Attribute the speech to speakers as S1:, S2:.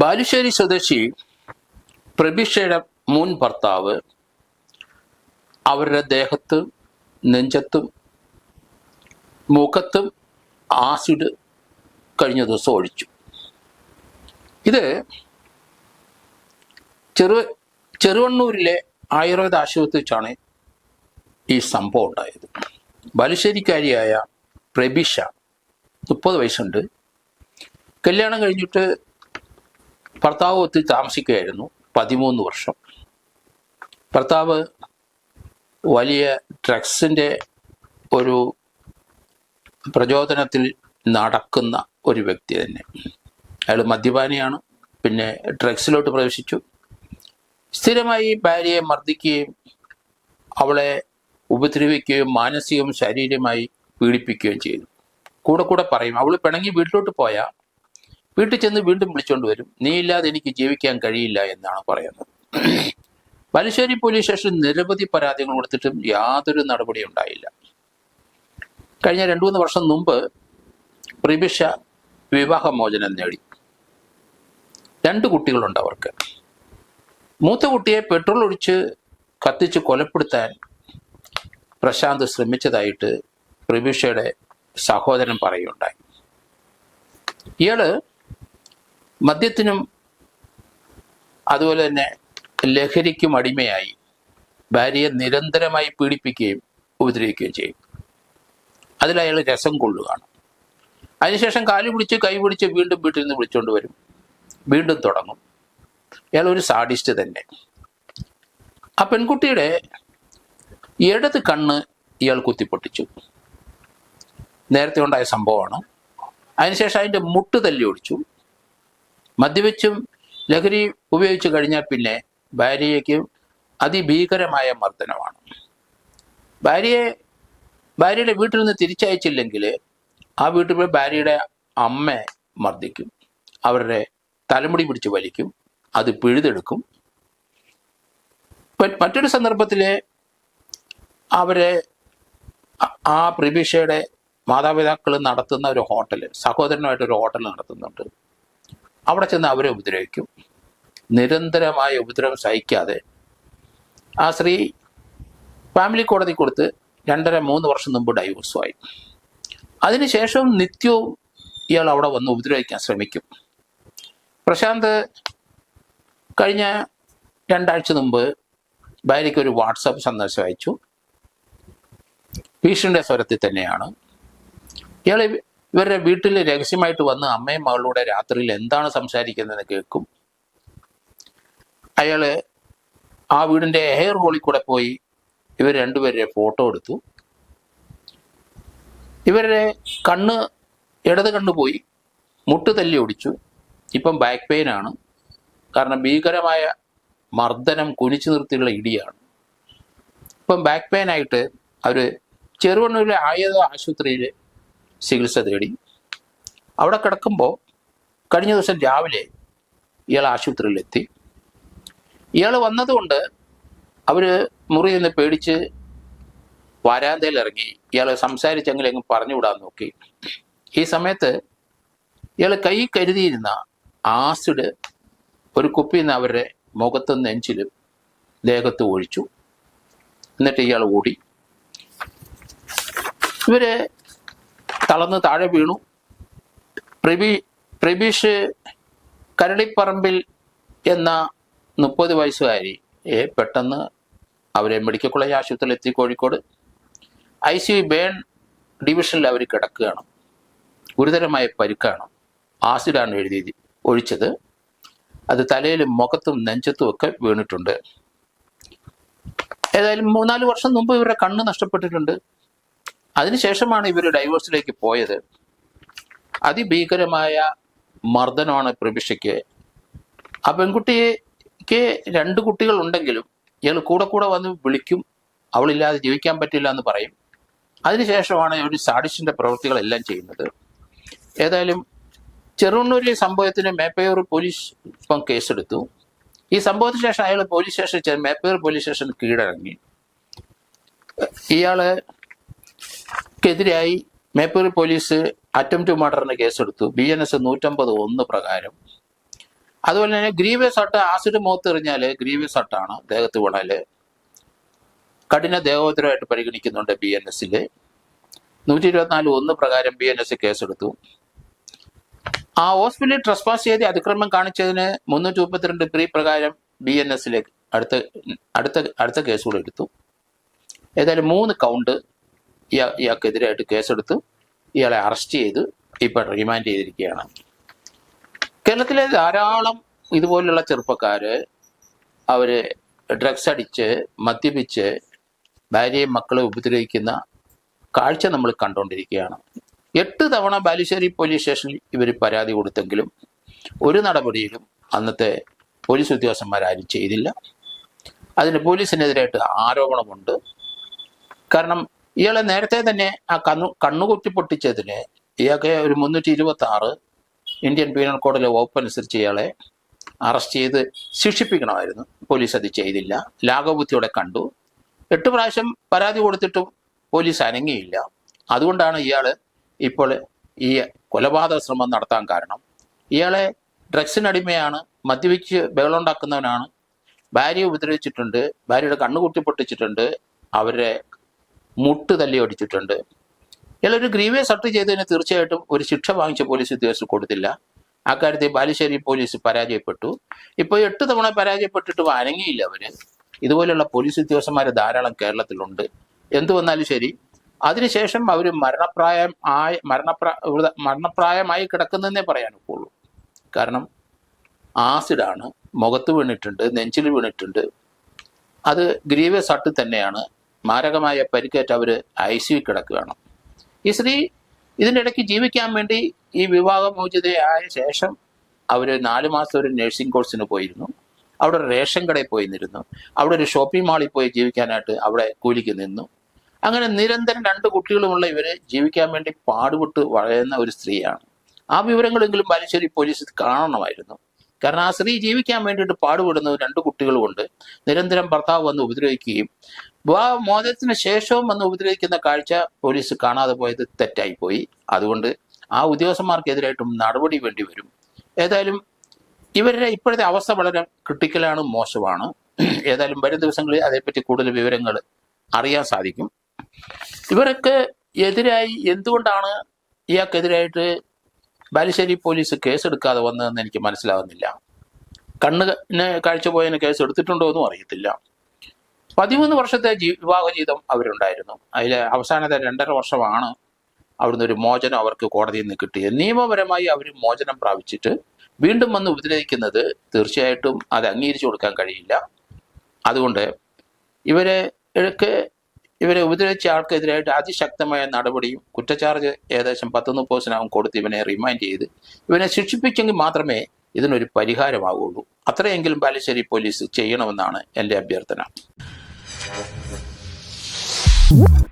S1: ബാലുശ്ശേരി സ്വദേശി പ്രഭിഷയുടെ മുൻ ഭർത്താവ് അവരുടെ ദേഹത്തും നെഞ്ചത്തും മുഖത്തും ആസിഡ് കഴിഞ്ഞ ദിവസം ഒഴിച്ചു. ഇത് ചെറു ചെറുവണ്ണൂരിലെ ആയുർവേദ ആശുപത്രി വെച്ചാണ് ഈ സംഭവം ഉണ്ടായത്. ബാലുശ്ശേരിക്കാരിയായ പ്രഭിഷ മുപ്പത് വയസ്സുണ്ട്. കല്യാണം കഴിഞ്ഞിട്ട് ഭർത്താവ് ഒത്തിരി താമസിക്കുകയായിരുന്നു. പതിമൂന്ന് വർഷം. ഭർത്താവ് വലിയ ഡ്രഗ്സിന്റെ ഒരു പ്രചോദനത്തിൽ നടക്കുന്ന ഒരു വ്യക്തി തന്നെ. അയാൾ മദ്യപാനിയാണ്. പിന്നെ ഡ്രഗ്സിലോട്ട് പ്രവേശിച്ചു. സ്ഥിരമായി ഭാര്യയെ മർദ്ദിക്കുകയും അവളെ ഉപദ്രവിക്കുകയും മാനസികവും ശാരീരികമായി പീഡിപ്പിക്കുകയും ചെയ്തു. കൂടെ കൂടെ പറയും അവൾ പിണങ്ങി വീട്ടിലോട്ട് പോയാൽ വീട്ടിൽ ചെന്ന് വീണ്ടും വിളിച്ചുകൊണ്ട് വരും. നീ ഇല്ലാതെ എനിക്ക് ജീവിക്കാൻ കഴിയില്ല എന്നാണ് പറയുന്നത്. ബാലുശ്ശേരി പോലീസ് സ്റ്റേഷൻ നിരവധി പരാതികൾ കൊടുത്തിട്ടും യാതൊരു നടപടി ഉണ്ടായില്ല. കഴിഞ്ഞ രണ്ടു മൂന്ന് വർഷം മുമ്പ് പ്രിബിഷ വിവാഹമോചനം നേടി. രണ്ട് കുട്ടികളുണ്ട് അവർക്ക്. മൂത്ത കുട്ടിയെ പെട്രോൾ ഒഴിച്ച് കത്തിച്ച് കൊലപ്പെടുത്താൻ പ്രശാന്ത് ശ്രമിച്ചതായിട്ട് പ്രബീഷയുടെ സഹോദരൻ പറയുകയുണ്ടായി. ഇയാൾ മദ്യത്തിനും അതുപോലെ തന്നെ ലഹരിക്കും അടിമയായി ഭാര്യയെ നിരന്തരമായി പീഡിപ്പിക്കുകയും ഉപദ്രവിക്കുകയും ചെയ്യും. അതിൽ അയാൾ രസം കൊള്ളുകയാണ്. അതിനുശേഷം കാൽ പിടിച്ച് കൈ പിടിച്ച് വീണ്ടും വീട്ടിൽ നിന്ന് വിളിച്ചുകൊണ്ട് വരും. വീണ്ടും തുടങ്ങും. അയാൾ ഒരു സാഡിസ്റ്റ് തന്നെ. ആ പെൺകുട്ടിയുടെ ഇടത് കണ്ണ് ഇയാൾ കുത്തിപ്പൊട്ടിച്ചു. നേരത്തെ ഉണ്ടായ സംഭവമാണ്. അതിനുശേഷം അതിന്റെ മുട്ട് തല്ലി ഒടിച്ചു. മദ്യവെച്ചും ലഹരി ഉപയോഗിച്ചു കഴിഞ്ഞാൽ പിന്നെ ഭാര്യയ്ക്ക് അതിഭീകരമായ മർദ്ദനമാണ്. ഭാര്യയെ ഭാര്യയുടെ വീട്ടിൽ നിന്ന് തിരിച്ചയച്ചില്ലെങ്കിൽ ആ വീട്ടിൽ പോയി ഭാര്യയുടെ അമ്മ മർദ്ദിക്കും. അവരുടെ തലമുടി പിടിച്ച് വലിക്കും. അത് പിഴുതെടുക്കും. മറ്റൊരു സന്ദർഭത്തിൽ അവരെ ആ- പ്രബീഷയുടെ മാതാപിതാക്കൾ നടത്തുന്ന ഒരു ഹോട്ടൽ സഹോദരനുമായിട്ട് ഒരു ഹോട്ടൽ നടത്തുന്നുണ്ട്. അവിടെ ചെന്ന് അവരെ ഉപദ്രവിക്കും. നിരന്തരമായ ഉപദ്രവം സഹിക്കാതെ ആ സ്ത്രീ ഫാമിലി കോടതി കൊടുത്ത് രണ്ടര മൂന്ന് വർഷം മുമ്പ് ഡൈവോഴ്സുമായി അതിനുശേഷം നിത്യവും ഇയാൾ അവിടെ വന്ന് ഉപദ്രവിക്കാൻ ശ്രമിക്കും. പ്രശാന്ത് കഴിഞ്ഞ രണ്ടാഴ്ച മുമ്പ് ഭാര്യയ്ക്ക് ഒരു വാട്സപ്പ് സന്ദേശം അയച്ചു. ഭീഷണിയുടെ സ്വരത്തിൽ തന്നെയാണ്. ഇയാൾ ഇവരുടെ വീട്ടിൽ രഹസ്യമായിട്ട് വന്ന് അമ്മയും മകളുടെ രാത്രിയിൽ എന്താണ് സംസാരിക്കുന്നതെന്ന് കേൾക്കും. അയാൾ ആ വീടിന്റെ എയർ ഹോളിൽ കൂടെ പോയി ഇവർ രണ്ടുപേരെ ഫോട്ടോ എടുത്തു. ഇവരുടെ കണ്ണ് ഇടത് കണ്ണ് പോയി. മുട്ട് തല്ലി ഒടിച്ചു. ഇപ്പം ബാക്ക് പെയിൻ ആണ്. കാരണം ഭീകരമായ മർദ്ദനം കുനിച്ചു നിർത്തിയുള്ള ഇടിയാണ്. ഇപ്പം ബാക്ക് പെയിൻ ആയിട്ട് അവർ ചെറുവണ്ണൂരിലെ ആയുധ ആശുപത്രിയിൽ ചികിത്സ തേടി അവിടെ കിടക്കുമ്പോൾ കഴിഞ്ഞ ദിവസം രാവിലെ ഇയാൾ ആശുപത്രിയിലെത്തി. ഇയാൾ വന്നതുകൊണ്ട് അവർ മുറിയിൽ നിന്ന് പേടിച്ച് വാരാന്തയിൽ ഇറങ്ങി. ഇയാൾ പറഞ്ഞുവിടാൻ പറഞ്ഞു വിടാൻ നോക്കി. ഈ സമയത്ത് ഇയാൾ കൈ കരുതിയിരുന്ന ആസിഡ് ഒരു കുപ്പിയിൽ നിന്ന് അവരുടെ മുഖത്തും നെഞ്ചിലും ദേഹത്ത് ഒഴിച്ചു. എന്നിട്ട് ഇയാൾ ഓടി. ഇവർ തളർന്ന് താഴെ വീണു. പ്രബി പ്രബീഷ് കരളിപ്പറമ്പിൽ എന്ന മുപ്പത് വയസ്സുകാരി പെട്ടെന്ന് അവരെ മെഡിക്കൽ കോളേജ് ആശുപത്രിയിൽ എത്തി കോഴിക്കോട്. ഐ സി ബേൺ ഡിവിഷനിൽ അവർ കിടക്കുകയാണ്. ഗുരുതരമായ പരിക്കാണ്. ആസിഡാണ് എഴുതി ഒഴിച്ചത്. അത് തലയിലും മുഖത്തും നെഞ്ചത്തും ഒക്കെ വീണിട്ടുണ്ട്. ഏതായാലും മൂന്നാൽ വർഷം മുമ്പ് ഇവരുടെ കണ്ണ് നഷ്ടപ്പെട്ടിട്ടുണ്ട്. അതിനുശേഷമാണ് ഇവർ ഡൈവോഴ്സിലേക്ക് പോയത്. അതിഭീകരമായ മർദ്ദനമാണ് പ്രഭിഷയ്ക്ക് ആ പെൺകുട്ടിക്ക് രണ്ട് കുട്ടികൾ ഉണ്ടെങ്കിലും ഇയാൾ കൂടെ കൂടെ വന്ന് വിളിക്കും അവളില്ലാതെ ജീവിക്കാൻ പറ്റില്ല എന്ന് പറയും. അതിനുശേഷമാണ് ഒരു സാഡിസ്റ്റിന്റെ പ്രവൃത്തികളെല്ലാം ചെയ്യുന്നത്. ഏതായാലും ചെറുണ്ണൂരിലെ സംഭവത്തിന് മേപ്പയൂർ പോലീസ് ഇപ്പം കേസെടുത്തു. ഈ സംഭവത്തിന് ശേഷം അയാൾ police station Meppayur police station കീഴടങ്ങി. ഇയാൾ ക്കെതിരായി മേപ്പൂർ പോലീസ് അറ്റംപ്റ്റ് മർഡറിന് കേസെടുത്തു. ബി എൻ എസ് നൂറ്റമ്പത് ഒന്ന് പ്രകാരം. അതുപോലെ തന്നെ ഗ്രീവിയസ് അട്ട ആസിഡ് മുഖത്ത് എറിഞ്ഞാൽ ഗ്രീവിയസ് അട്ടാണ് ദേഹത്ത് വീണാൽ കഠിന ദേഹോത്തരമായിട്ട് പരിഗണിക്കുന്നുണ്ട് ബി എൻ എസിൽ നൂറ്റി ഇരുപത്തിനാല് ഒന്ന് പ്രകാരം ബി എൻ എസ് കേസെടുത്തു. ആ ഹോസ്പിറ്റലിൽ ട്രസ്പാസ് ചെയ്ത് അതിക്രമം കാണിച്ചതിന് മുന്നൂറ്റി മുപ്പത്തിരണ്ട് പ്രീ പ്രകാരം ബി എൻ എസിലേക്ക് അടുത്ത അടുത്ത അടുത്ത കേസ് എടുത്തു. ഏതായാലും മൂന്ന് കൗണ്ട് ഇയാ ഇയാൾക്കെതിരായിട്ട് കേസെടുത്ത് ഇയാളെ അറസ്റ്റ് ചെയ്ത് ഇപ്പം റിമാൻഡ് ചെയ്തിരിക്കുകയാണ്. കേരളത്തിലെ ധാരാളം ഇതുപോലുള്ള ചെറുപ്പക്കാർ അവർ ഡ്രഗ്സ് അടിച്ച് മദ്യപിച്ച് ഭാര്യയും മക്കളെ ഉപദ്രവിക്കുന്ന കാഴ്ച നമ്മൾ കണ്ടുകൊണ്ടിരിക്കുകയാണ് എട്ട് തവണ ബാലുശ്ശേരി പോലീസ് സ്റ്റേഷനിൽ ഇവർ പരാതി കൊടുത്തെങ്കിലും ഒരു നടപടിയിലും അന്നത്തെ പോലീസ് ഉദ്യോഗസ്ഥന്മാരാരും ചെയ്തില്ല. അതിന് പോലീസിനെതിരായിട്ട് ആരോപണമുണ്ട്. കാരണം ഇയാളെ നേരത്തെ തന്നെ ആ കണ്ണു കണ്ണുകുത്തി പൊട്ടിച്ചതിന് ഇയാൾക്ക് ഒരു മുന്നൂറ്റി ഇരുപത്തി ആറ് ഇന്ത്യൻ പീനൽ കോഡിലെ വകുപ്പ് അനുസരിച്ച് ഇയാളെ അറസ്റ്റ് ചെയ്ത് ശിക്ഷിപ്പിക്കണമായിരുന്നു. പോലീസ് അത് ചെയ്തില്ല. ലാഘബുദ്ധിയോടെ കണ്ടു. എട്ട് പ്രാവശ്യം പരാതി കൊടുത്തിട്ടും പോലീസ് അനങ്ങിയില്ല. അതുകൊണ്ടാണ് ഇയാൾ ഇപ്പോൾ ഈ കൊലപാതക ശ്രമം നടത്താൻ കാരണം. ഇയാളെ ഡ്രഗ്സിനടിമയാണ് മദ്യപിച്ച് ബഹളുണ്ടാക്കുന്നവനാണ് ഭാര്യയെ ഉപദ്രവിച്ചിട്ടുണ്ട് ഭാര്യയുടെ കണ്ണുകുട്ടി പൊട്ടിച്ചിട്ടുണ്ട് അവരെ മുട്ട് തല്ലി ഒടിച്ചിട്ടുണ്ട് ഒരു ഗ്രീവിയസ് അട്ട് ചെയ്തതിന് തീർച്ചയായിട്ടും ഒരു ശിക്ഷ വാങ്ങിച്ച പോലീസ് ഉദ്യോഗസ്ഥർ കൊടുത്തില്ല. അക്കാര്യത്തിൽ ബാലുശ്ശേരി പോലീസ് പരാജയപ്പെട്ടു. ഇപ്പോൾ എട്ട് തവണ പരാജയപ്പെട്ടിട്ടും അനങ്ങിയില്ല അവർ. ഇതുപോലെയുള്ള പോലീസ് ഉദ്യോഗസ്ഥന്മാർ ധാരാളം കേരളത്തിലുണ്ട്. എന്തു വന്നാലും ശരി. അതിനുശേഷം അവർ മരണപ്രായം ആയ മരണപ്രാ മരണപ്രായമായി കിടക്കുന്നതെന്നേ പറയാനൊക്കുള്ളൂ കാരണം ആസിഡാണ്. മുഖത്ത് വീണിട്ടുണ്ട് നെഞ്ചിൽ വീണിട്ടുണ്ട്. അത് ഗ്രീവിയസ് അട്ട് തന്നെയാണ്. മാരകമായ പരിക്കേറ്റ് അവർ ഐ സി യു കിടക്കുകയാണ്. ഈ സ്ത്രീ ഇതിന്റെ ഇടയ്ക്ക് ജീവിക്കാൻ വേണ്ടി ഈ വിവാഹമോചിതയായ ശേഷം അവർ നാല് മാസം ഒരു നഴ്സിംഗ് കോഴ്സിന് പോയിരുന്നു. അവിടെ റേഷൻ കടയിൽ പോയി നിന്നു അവിടെ ഒരു ഷോപ്പിംഗ് മാളിൽ പോയി ജീവിക്കാനായിട്ട് അവിടെ കൂലിക്ക് നിന്നു. അങ്ങനെ നിരന്തരം രണ്ട് കുട്ടികളുമുള്ള ഇവർ ജീവിക്കാൻ വേണ്ടി പാടുപെട്ട് വളരുന്ന ഒരു സ്ത്രീയാണ്. ആ വിവരങ്ങളെങ്കിലും ബാലുശ്ശേരി പോലീസ് കാണണമായിരുന്നു. കാരണം ആ സ്ത്രീ ജീവിക്കാൻ വേണ്ടിയിട്ട് പാടുപെടുന്ന രണ്ട് കുട്ടികളുമുണ്ട്. നിരന്തരം ഭർത്താവ് വന്ന് ഉപദ്രവിക്കുകയും വിവാഹ മോചനത്തിന് ശേഷവും വന്ന് ഉപദ്രവിക്കുന്ന കാഴ്ച പോലീസ് കാണാതെ പോയത് തെറ്റായി പോയി. അതുകൊണ്ട് ആ ഉദ്യോഗസ്ഥന്മാർക്കെതിരായിട്ടും നടപടി വേണ്ടി വരും. ഏതായാലും ഇവരുടെ ഇപ്പോഴത്തെ അവസ്ഥ വളരെ ക്രിട്ടിക്കലാണ് മോശമാണ്. ഏതായാലും വരും ദിവസങ്ങളിൽ അതേപ്പറ്റി കൂടുതൽ വിവരങ്ങൾ അറിയാൻ സാധിക്കും. ഇവരൊക്കെ എതിരായി എന്തുകൊണ്ടാണ് ഇയാൾക്കെതിരായിട്ട് ബാലുശ്ശേരി പോലീസ് കേസെടുക്കാതെ വന്നതെന്ന് എനിക്ക് മനസ്സിലാകുന്നില്ല കണ്ണിന് കാഴ്ച പോയതിന് കേസ് എടുത്തിട്ടുണ്ടോ എന്നും അറിയത്തില്ല. പതിമൂന്ന് വർഷത്തെ ജീ വിവാഹ ജീവിതം അവരുണ്ടായിരുന്നു. അതിൽ അവസാനത്തെ രണ്ടര വർഷമാണ് അവിടുന്ന് ഒരു മോചനം അവർക്ക് കോടതിയിൽ നിന്ന് കിട്ടിയത്. നിയമപരമായി അവർ മോചനം പ്രാപിച്ചിട്ട് വീണ്ടും വന്ന് ഉപദ്രവിക്കുന്നത് തീർച്ചയായിട്ടും അത് അംഗീകരിച്ചു കൊടുക്കാൻ കഴിയില്ല. അതുകൊണ്ട് ഇവരെ ഇടയ്ക്ക് ഇവരെ ഉപദ്രവിച്ച ആൾക്കെതിരായിട്ട് അതിശക്തമായ നടപടിയും കുറ്റചാർജ് ഏകദേശം പത്ത് മുപ്പത് ശതമാനം കൊടുത്ത് ഇവനെ റിമാൻഡ് ചെയ്ത് ഇവനെ ശിക്ഷിപ്പിച്ചെങ്കിൽ മാത്രമേ ഇതിനൊരു പരിഹാരമാവുള്ളൂ അത്രയെങ്കിലും ബാലുശ്ശേരി പോലീസ് ചെയ്യണമെന്നാണ് എന്റെ അഭ്യർത്ഥന. Woo!